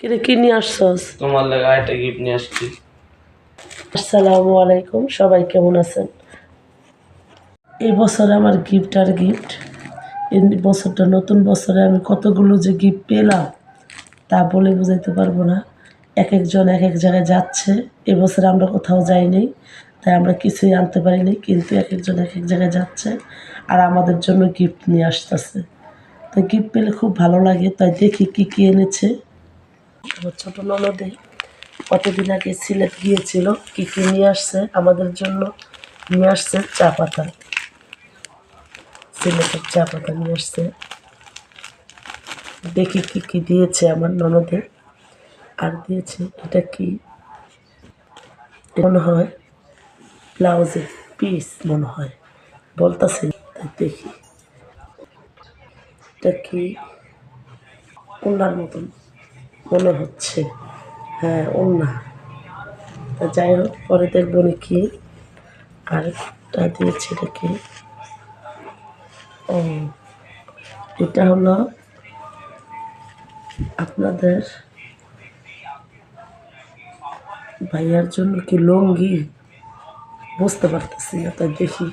কিরে কি নিয়ে আসছস? তোমার লেগে একটা গিফট নিয়ে আসছি। আসসালামু আলাইকুম সবাই কেমন আছেন? এই বছরে আমার গিফট আর গিফট এই বছরটা নতুন বছরে আমি কতগুলো যে গিফট পেলাম তা বলে বোঝাইতে পারব না। এক একজন এক এক জায়গায় যাচ্ছে এবছরে আমরা কোথাও যাইনি তাই আমরা কিছুই আনতে পারিনি কিন্তু এক একজন এক এক জায়গায় যাচ্ছে আর আমাদের জন্য গিফট নিয়ে আসতেছে। তো গিফট পেলে খুব ভালো লাগে তাই দেখি কি কি এনেছে। আমার ছোটো ননদে কতদিন আগে সিলেট গিয়েছিল কি কি নিয়ে আসছে, আমাদের জন্য নিয়ে আসছে চা পাতা। সিলেটের চা পাতা নিয়ে আসছে। দেখি কি কি দিয়েছে আমার ননদে। আর দিয়েছে, এটা কি? মনে হয় ব্লাউজের পিস মনে হয়, বলতেছে। দেখি। এটা কি? ওনার মতন। মনে হচ্ছে। হ্যাঁ ওনা তা যাই হোক, পরে দেখব কি আর একটা দিয়েছে এটা কি ও, এটা হলো আপনাদের ভাইয়ার জন্য কি লুঙ্গি? বুঝতে পারতেছি না তাই দেখি।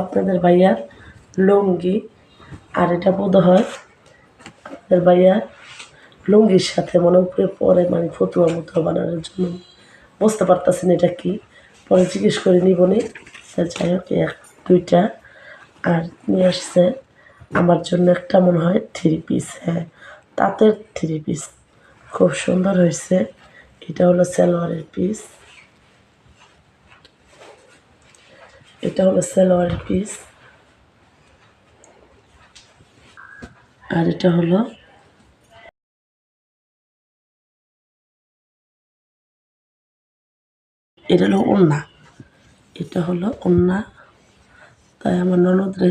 আপনাদের ভাইয়ার লুঙ্গি, আর এটা বোধ হয় ভাইয়ার লুঙ্গির সাথে মনে উপরে পরে মানে ফতুয়া মতুয়া বানানোর জন্য। বুঝতে পারতেছি না এটা কি? পরে জিজ্ঞেস করে নিব নি। যাই হোক, এক, দুইটা। আর নিয়ে আসছে আমার জন্য একটা মনে হয় থ্রি পিস হ্যাঁ তাঁতের থ্রি পিস খুব সুন্দর হয়েছে। এটা হলো সালোয়ারের পিস এটা হলো সালোয়ারের পিস আর এটা হলো এটা হলো ওন্না এটা হলো ওন্না তাই আমার ননদরে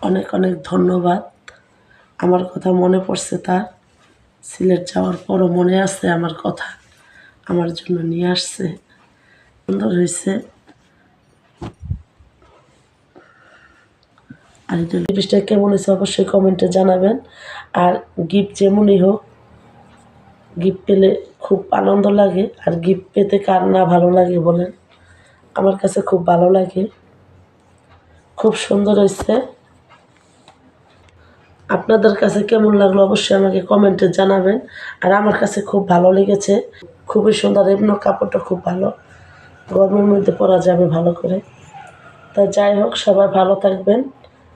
অনেক অনেক ধন্যবাদ। আমার কথা মনে পড়ছে তার। সিলেট যাওয়ার পরও মনে আছে আমার কথা। আমার জন্য নিয়ে আসছে। সুন্দর হয়েছে। আর এটা জিনিসটা কেমন হয়েছে অবশ্যই কমেন্টে জানাবেন। আর গিফট যেমনই হোক, গিফট পেলে খুব আনন্দ লাগে। আর গিফট পেতে কার না ভালো লাগে বলেন? আমার কাছে খুব ভালো লাগে। খুব সুন্দর হয়েছে। আপনাদের কাছে কেমন লাগল অবশ্যই আমাকে কমেন্টে জানাবেন। আর আমার কাছে খুব ভালো লেগেছে। খুবই সুন্দর এমন কাপড়টা খুব ভালো। গরমের মধ্যে পরা যাবে ভালো করে। তা যাই হোক, সবাই ভালো থাকবেন।